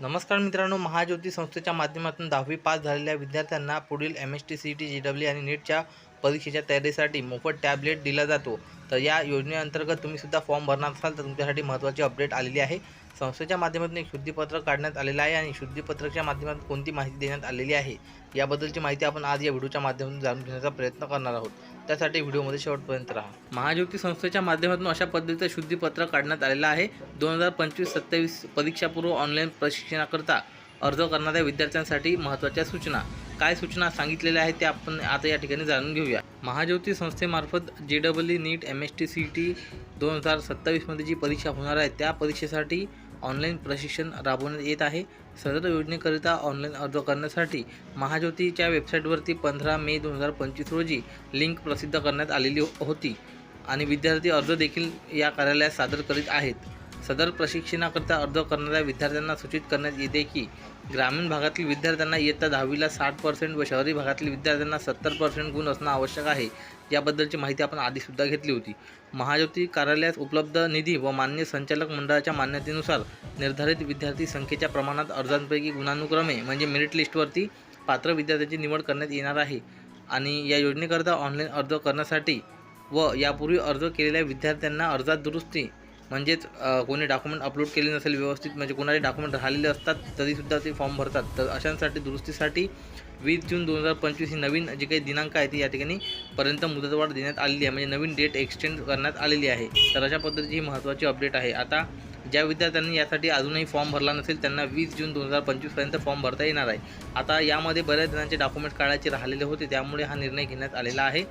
नमस्कार मित्रांनो महाज्योती संस्थेच्या माध्यमातून दहावी पास झालेल्या विद्यार्थ्यांना पुढील M S T C T JEE W आणि नीटच्या परीक्षेच्या तयारीसाठी मोफत टॅबलेट दिला जातो. तर या योजनेअंतर्गत तुम्ही सुद्धा फॉर्म भरणार असाल तर तुमच्यासाठी महत्त्वाची अपडेट आलेली आहे. संस्थेच्या माध्यमातून एक शुद्धीपत्रक काढण्यात आलेलं आहे आणि शुद्धीपत्रकच्या माध्यमातून कोणती माहिती देण्यात आलेली आहे याबद्दलची माहिती आपण आज या व्हिडिओच्या माध्यमातून जाणून घेण्याचा प्रयत्न करणार आहोत. त्यासाठी व्हिडिओमध्ये शेवटपर्यंत राहा. महाज्योती संस्थेच्या माध्यमातून अशा पद्धतीचं शुद्धीपत्रक काढण्यात आलेलं आहे. दोन हजार पंचवीस सत्तावीस परीक्षापूर्व ऑनलाईन प्रशिक्षणाकरता अर्ज करणाऱ्या विद्यार्थ्यांसाठी महत्त्वाच्या सूचना. काय सूचना सांगितलेल्या आहेत ते आपण आता या ठिकाणी जाणून घेऊया. महाज्योती संस्थेमार्फत J double E NEET M S T C T दोन हजार सत्तावीसमध्ये जी परीक्षा होणार आहे त्या परीक्षेसाठी ऑनलाईन प्रशिक्षण राबवण्यात येत आहे. सदर योजनेकरिता ऑनलाईन अर्ज करण्यासाठी महाज्योतीच्या वेबसाईटवरती पंधरा मे दोन हजार पंचवीस रोजी लिंक प्रसिद्ध करण्यात आलेली होती आणि विद्यार्थी अर्ज देखील या कार्यालयात सादर करीत आहेत. सदर प्रशिक्षणाकरता अर्ज करणाऱ्या विद्यार्थ्यांना सूचित करण्यात येते की ग्रामीण भागातील विद्यार्थ्यांना इयत्ता दहावीला साठ पर्सेंट व शहरी भागातील विद्यार्थ्यांना सत्तर पर्सेंट गुण असणं आवश्यक आहे. याबद्दलची माहिती आपण आधीसुद्धा घेतली होती. महाज्योती कार्यालयात उपलब्ध निधी व मान्य संचालक मंडळाच्या मान्यतेनुसार निर्धारित विद्यार्थी संख्येच्या प्रमाणात अर्जांपैकी गुणानुक्रमे म्हणजे मेरिट लिस्टवरती पात्र विद्यार्थ्यांची निवड करण्यात येणार आहे. आणि या योजनेकरता ऑनलाईन अर्ज करण्यासाठी व यापूर्वी अर्ज केलेल्या विद्यार्थ्यांना अर्जात दुरुस्ती म्हणजेच कोणी डॉक्युमेंट अपलोड केले नसेल व्यवस्थित म्हणजे कोणाचे डॉक्युमेंट राहिलेले असतात तरीसुद्धा ते फॉर्म भरतात. तर अशांसाठी दुरुस्तीसाठी वीस जून दोन हजार पंचवीस ही नवीन जी काही दिनांक आहे ती या ठिकाणी पर्यंत मुदतवाढ देण्यात आलेली आहे. म्हणजे नवीन डेट एक्सटेंड करण्यात आलेली आहे. तर अशा पद्धतीची ही महत्त्वाची अपडेट आहे. आता ज्या विद्यार्थ्यांनी यासाठी अजूनही फॉर्म भरला नसेल त्यांना वीस जून दोन हजार पंचवीसपर्यंत फॉर्म भरता येणार आहे. आता यामध्ये बऱ्याच जणांचे डॉक्युमेंट काढायचे राहिलेले होते त्यामुळे हा निर्णय घेण्यात आलेला आहे.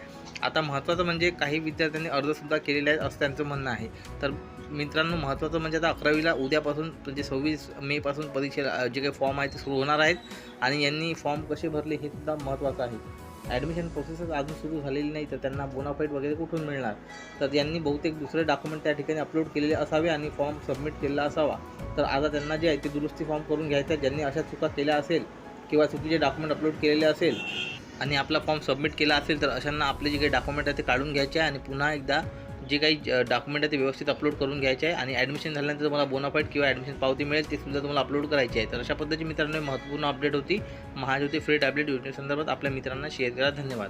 आता महत्त्वाचं म्हणजे काही विद्यार्थ्यांनी अर्जसुद्धा केलेले आहेत असं त्यांचं म्हणणं आहे. तर मित्रांनो महत्त्वाचं म्हणजे आता अकरावीला उद्यापासून म्हणजे सव्वीस मेपासून परीक्षेला जे काही फॉर्म आहे ते सुरू होणार आहेत. आणि यांनी फॉर्म कसे भरले हे सुद्धा महत्त्वाचं आहे. ॲडमिशन प्रोसेसच अजून सुरू झालेली नाही तर त्यांना बोनाफाईट वगैरे कुठून मिळणार? तर यांनी बहुतेक दुसरे डॉक्युमेंट त्या ठिकाणी अपलोड केलेले असावे आणि फॉर्म सबमिट केलेला असावा. तर आता त्यांना जे आहे ते दुरुस्ती फॉर्म करून घ्यायचा ज्यांनी अशा चुका केल्या असेल किंवा चुकीचे डॉक्युमेंट अपलोड केलेले असेल आणि आपला फॉर्म सबमिट केला असेल तर अशांना आपले जे काही डॉक्युमेंट आहे ते काढून घ्यायचे आहे आणि पुन्हा एकदा जे काही डॉक्युमेंट आहे ते व्यवस्थित अपलोड करून घ्यायचे आहे आणि ॲडमिशन झाल्यानंतर तुम्हाला बोनाफाईट किंवा ॲडमिशन पावती मिळेल ते सुद्धा तुम्हाला अपलोड करायची आहे. तर अशा पद्धतीची मित्रांनो ही महत्त्वपूर्ण अपडेट होती. महाज्योती फ्री टॅबलेट योजनेसंदर्भात आपल्या मित्रांना शेअर करा धन्यवाद.